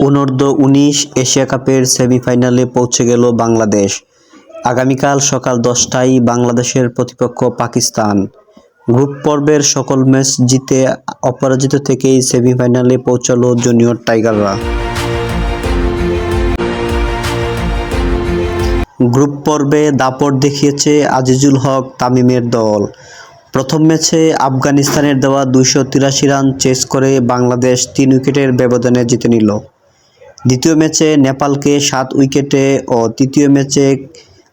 অনূর্ধ্ব উনিশ এশিয়া কাপের সেমিফাইনালে পৌঁছে গেল বাংলাদেশ। আগামীকাল সকাল দশটায় বাংলাদেশের প্রতিপক্ষ পাকিস্তান। গ্রুপ পর্বের সকল ম্যাচ জিতে অপরাজিত থেকেই সেমিফাইনালে পৌঁছালো জুনিয়র টাইগাররা। গ্রুপ পর্বে দাপট দেখিয়েছে আজিজুল হক তামিমের দল। প্রথম ম্যাচে আফগানিস্তানের দেওয়া দুইশো তিরাশি রান চেস করে বাংলাদেশ তিন উইকেটের ব্যবধানে জিতে নিল। দ্বিতীয় ম্যাচে নেপালকে সাত উইকেটে ও তৃতীয় ম্যাচে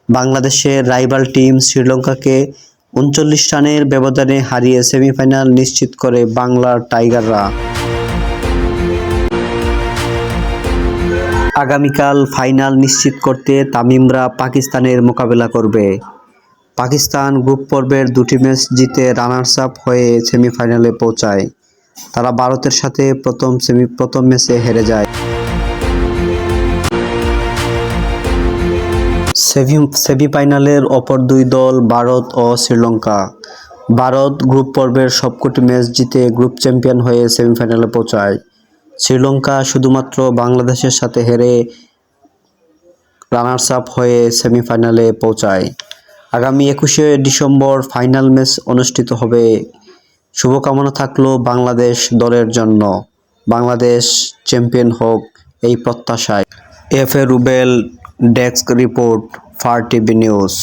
বাংলাদেশের রাইভাল টিম শ্রীলঙ্কাকে উনচল্লিশ রানের ব্যবধানে হারিয়ে সেমিফাইনাল নিশ্চিত করে বাংলার টাইগাররা। আগামীকাল ফাইনাল নিশ্চিত করতে তামিমরা পাকিস্তানের মোকাবেলা করবে। পাকিস্তান গ্রুপ পর্বের দুটি ম্যাচ জিতে রানার্স আপ হয়ে সেমিফাইনালে পৌঁছায়। তারা ভারতের সাথে প্রথম সেমি, প্রথম ম্যাচে হেরে যায়। সেমি সেমিফাইনালের অপর দুই দল ভারত ও শ্রীলঙ্কা। ভারত গ্রুপ পর্বের সবকটি ম্যাচ জিতে গ্রুপ চ্যাম্পিয়ন হয়ে সেমিফাইনালে পৌঁছায়। শ্রীলঙ্কা শুধুমাত্র বাংলাদেশের সাথে হেরে রানার্স আপ হয়ে সেমিফাইনালে পৌঁছায়। আগামী একুশে ডিসেম্বর ফাইনাল ম্যাচ অনুষ্ঠিত হবে। শুভকামনা থাকল বাংলাদেশ দলের জন্য। বাংলাদেশ চ্যাম্পিয়ন হোক এই প্রত্যাশায়। F A Rubel desk report ফার টিভি নিউজ